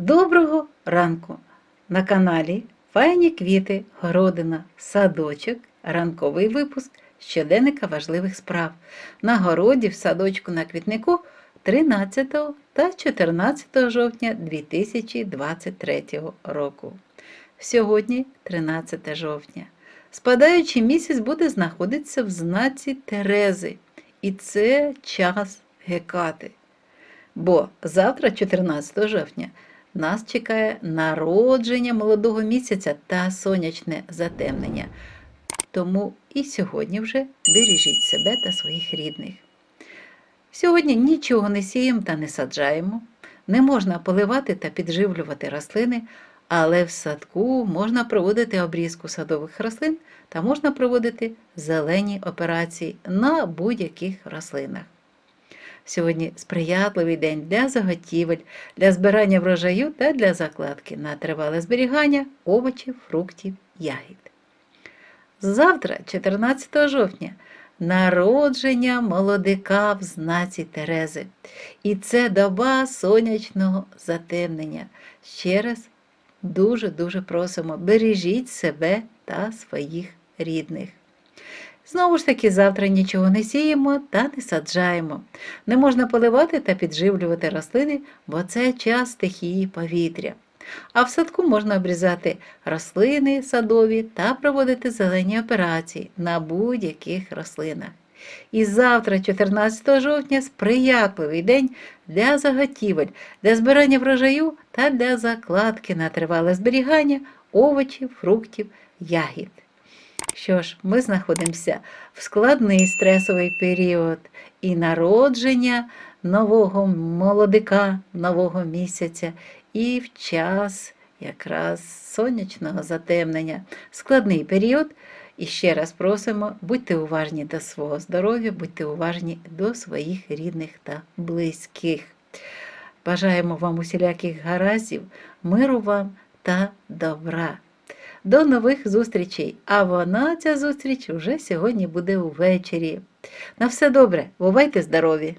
Доброго ранку! На каналі Файні квіти, городина, садочок, ранковий випуск щоденника важливих справ. На городі в садочку на квітнику 13 та 14 жовтня 2023 року. Сьогодні 13 жовтня. Спадаючий місяць буде знаходитися в знаці Терези, і це час гекати. Бо завтра, 14 жовтня, нас чекає народження молодого місяця та сонячне затемнення. Тому і сьогодні вже бережіть себе та своїх рідних. Сьогодні нічого не сіємо та не саджаємо, не можна поливати та підживлювати рослини, але в садку можна проводити обрізку садових рослин та можна проводити зелені операції на будь-яких рослинах. Сьогодні сприятливий день для заготівель, для збирання врожаю та для закладки на тривале зберігання овочів, фруктів, ягід. Завтра, 14 жовтня, народження молодика в знаці Терези. І це доба сонячного затемнення. Ще раз дуже-дуже просимо, бережіть себе та своїх рідних. Знову ж таки, завтра нічого не сіємо та не саджаємо. Не можна поливати та підживлювати рослини, бо це час стихії повітря. А в садку можна обрізати рослини садові та проводити зелені операції на будь-яких рослинах. І завтра, 14 жовтня, сприятливий день для заготівель, для збирання врожаю та для закладки на тривале зберігання овочів, фруктів, ягід. Що ж, ми знаходимося в складний стресовий період і народження нового молодика, нового місяця, і в час якраз сонячного затемнення. Складний період. І ще раз просимо, будьте уважні до свого здоров'я, будьте уважні до своїх рідних та близьких. Бажаємо вам усіляких гараздів, миру вам та добра. До нових зустрічей! А вона, ця зустріч, вже сьогодні буде увечері. На все добре, бувайте здорові!